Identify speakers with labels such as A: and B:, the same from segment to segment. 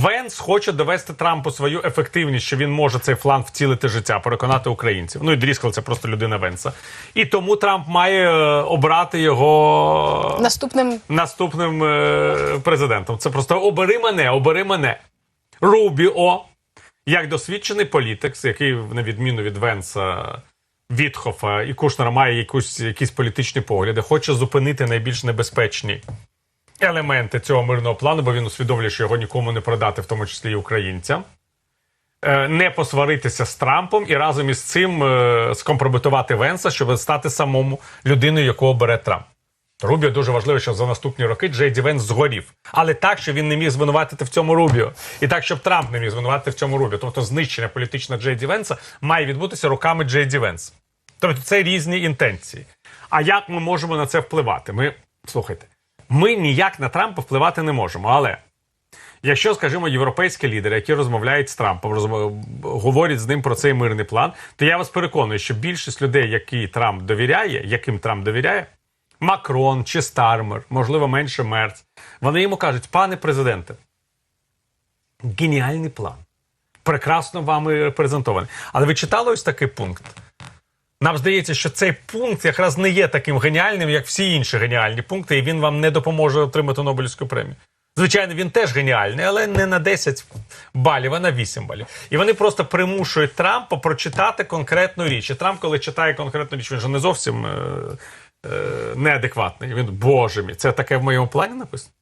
A: Венс хоче довести Трампу свою ефективність, що він може цей план втілити життя, переконати українців. Ну і Дріскал це просто людина Венса. І тому Трамп має е, обрати його
B: Наступним
A: наступним е, президентом. Це просто обери мене, обери мене. Рубіо, як досвідчений політик, який, на відміну від Венса, Вітхофа і Кушнера, має якусь, якісь політичні погляди, хоче зупинити найбільш небезпечні елементи цього мирного плану, бо він усвідомлює, що його нікому не продати, в тому числі і українцям. Е, Не посваритися з Трампом і разом із цим е, скомпрометувати Венса, щоб стати самому людиною, якого бере Трамп. Рубіо дуже важливо, що за наступні роки Джей Ді Венс згорів. Але так, що він не міг звинуватити в цьому Рубіо. І так, щоб Трамп не міг звинуватити в цьому Рубіо. Тобто знищення політичне Джей Ді Венса має відбутися руками Джей Ді Венса. Тобто це різні інтенції. А як ми можемо на це впливати? Ми слухайте, ми ніяк на Трампа впливати не можемо. Але якщо, скажімо, європейські лідери, які розмовляють з Трампом, розмов... говорять з ним про цей мирний план, то я вас переконую, що більшість людей, які Трамп довіряє, яким Трамп довіряє, Макрон чи Стармер, можливо, менше Мерц, вони йому кажуть, пане президенте, геніальний план. Прекрасно вами презентований. Але ви читали ось такий пункт? Нам здається, що цей пункт якраз не є таким геніальним, як всі інші геніальні пункти, і він вам не допоможе отримати Нобелівську премію. Звичайно, він теж геніальний, але не на 10 балів, а на 8 балів. І вони просто примушують Трампа прочитати конкретну річ. І Трамп, коли читає конкретну річ, він же не зовсім е, е, неадекватний. Він, боже мій, це таке в моєму плані написано?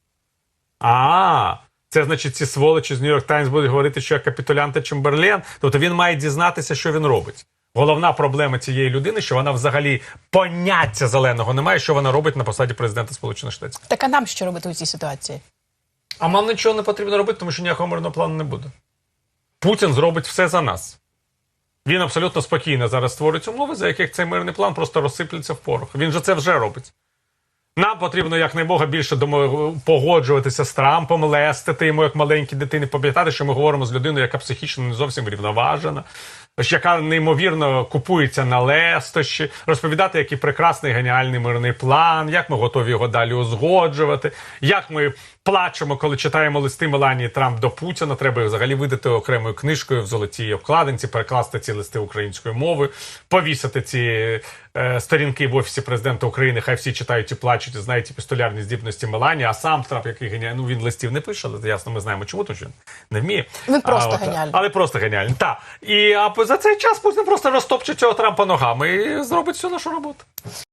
A: А, це значить, ці сволочі з Нью-Йорк Таймс будуть говорити, що я капітулянт Чемберлен. Тобто він має дізнатися, що він робить. Головна проблема цієї людини, що вона взагалі поняття зеленого не має, що вона робить на посаді президента Сполучених Штатів.
B: так а нам що робити у цій ситуації?
A: А нам нічого не потрібно робити, тому що ніякого мирного плану не буде. Путін зробить все за нас. Він абсолютно спокійно зараз створить умови, за яких цей мирний план просто розсиплеться в порох. Він же це вже робить. Нам потрібно якнайбога більше погоджуватися з Трампом, лестити йому як маленькій дитині, пам'ятати, що ми говоримо з людиною, яка психічно не зовсім врівноважена, яка неймовірно купується на лестощі, розповідати, який прекрасний геніальний мирний план, як ми готові його далі узгоджувати, як ми плачемо, коли читаємо листи Меланії Трамп до Путіна. Треба взагалі видати окремою книжкою в золотій обкладинці, перекласти ці листи українською мовою, повісити ці сторінки в офісі президента України. Хай всі читають і плачуть, і знають і пістолярні здібності Мелані, А сам Трамп, який геніальний, ну він листів не пише, але ясно, ми знаємо, чому тому що він не вміє.
B: Він просто
A: А, от,
B: геніальний.
A: Але просто геніальний. Так. І а за цей час Путін просто розтопче цього Трампа ногами і зробить всю нашу роботу.